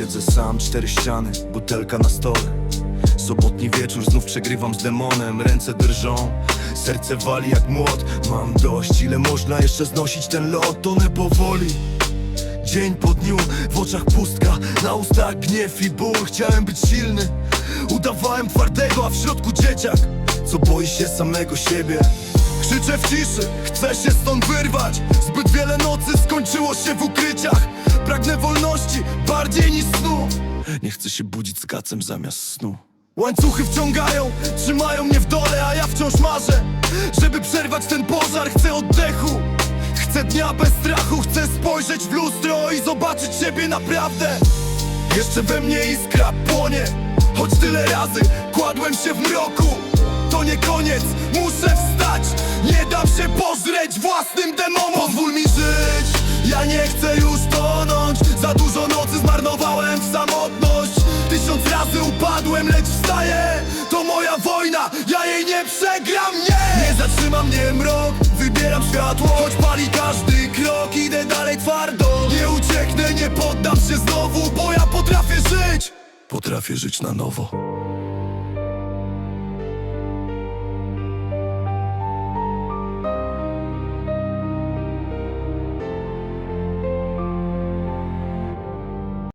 siedzę sam, cztery ściany, butelka na stole. Sobotni wieczór, znów przegrywam z demonem. Ręce drżą, serce wali jak młot. Mam dość, ile można jeszcze znosić ten lot? Tonę powoli Dzień po dniu, w oczach pustka Na ustach gniew i ból. Chciałem być silny Udawałem twardego, a w środku dzieciak Co boi się samego siebie. Krzyczę w ciszy, chcę się stąd wyrwać. Zbyt wiele nocy skończyło się w Nie chcę się budzić z kacem zamiast snu. Łańcuchy wciągają, trzymają mnie w dole, a ja wciąż marzę Żeby przerwać ten pożar, chcę oddechu Chcę dnia bez strachu, chcę spojrzeć w lustro i zobaczyć siebie naprawdę. Jeszcze we mnie iskra płonie, choć tyle razy kładłem się w mroku. To nie koniec, muszę wstać, nie dam się pożreć własnym demonom Pozwól mi żyć, ja nie chcę już samotność. Tysiąc razy upadłem, lecz wstaję. To moja wojna, ja jej nie przegram, nie! Nie zatrzyma mnie mrok, wybieram światło. Choć pali każdy krok, idę dalej twardo. Nie ucieknę, nie poddam się znowu Bo ja potrafię żyć. Potrafię żyć na nowo